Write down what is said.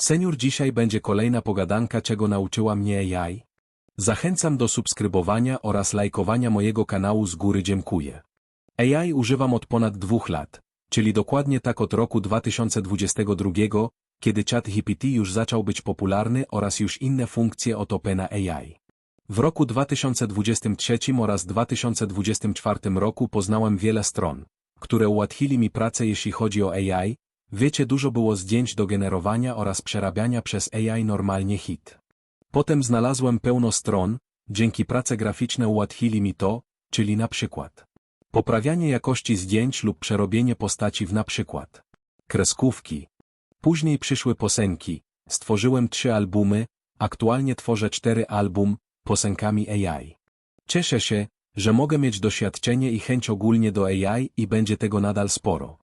Senior dzisiaj będzie kolejna pogadanka, czego nauczyła mnie AI. Zachęcam do subskrybowania oraz lajkowania mojego kanału z góry dziękuję. AI używam od ponad dwóch lat, czyli dokładnie tak od roku 2022, kiedy ChatGPT już zaczął być popularny oraz już inne funkcje od OpenAI. W roku 2023 oraz 2024 roku poznałem wiele stron, które ułatwili mi pracę jeśli chodzi o AI, wiecie dużo było zdjęć do generowania oraz przerabiania przez AI normalnie hit. Potem znalazłem pełno stron, dzięki prace graficzne ułatwili mi to, czyli na przykład poprawianie jakości zdjęć lub przerobienie postaci w na przykład kreskówki. Później przyszły piosenki, stworzyłem trzy albumy, aktualnie tworzę cztery album, piosenkami AI. Cieszę się, że mogę mieć doświadczenie i chęć ogólnie do AI i będzie tego nadal sporo.